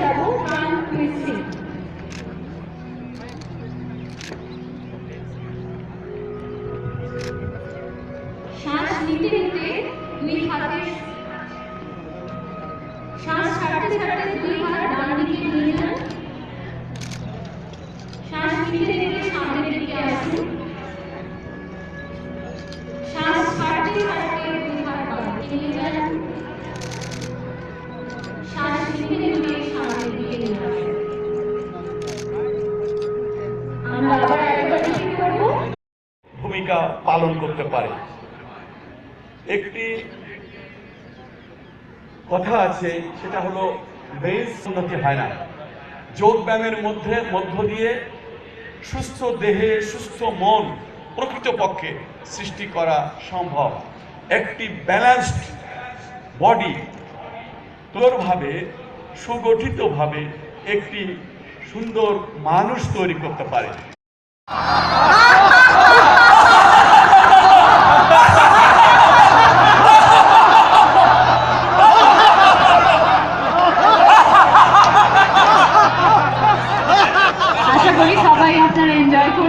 যাব one two three শ্বাস নিতে নিতে দুই হাতের শ্বাস ছাড়তে ছাড়তে দুই হাত ডান দিকে নিয়ে যান শ্বাস নিতে নিতে সামনের দিকে আসুন শ্বাস ছাড়তে ছাড়তে দুই হাত ডান দিকে নিয়ে যান ভূমিকা পালন করতে পারে। একটি কথা আছে, সেটা হলো বেশ উন্নতি হয় না। যোগ ব্যায়ামের মধ্যে, মধ্য দিয়ে সুস্থ দেহে, সুস্থ মন প্রকৃতপক্ষে সৃষ্টি করা সম্ভব। একটি ব্যালেন্সড বডি তোরভাবে, সুগঠিতভাবে একটি সুন্দর মানুষ তৈরি করতে পারে। করি সবাই আপনারা এনজয়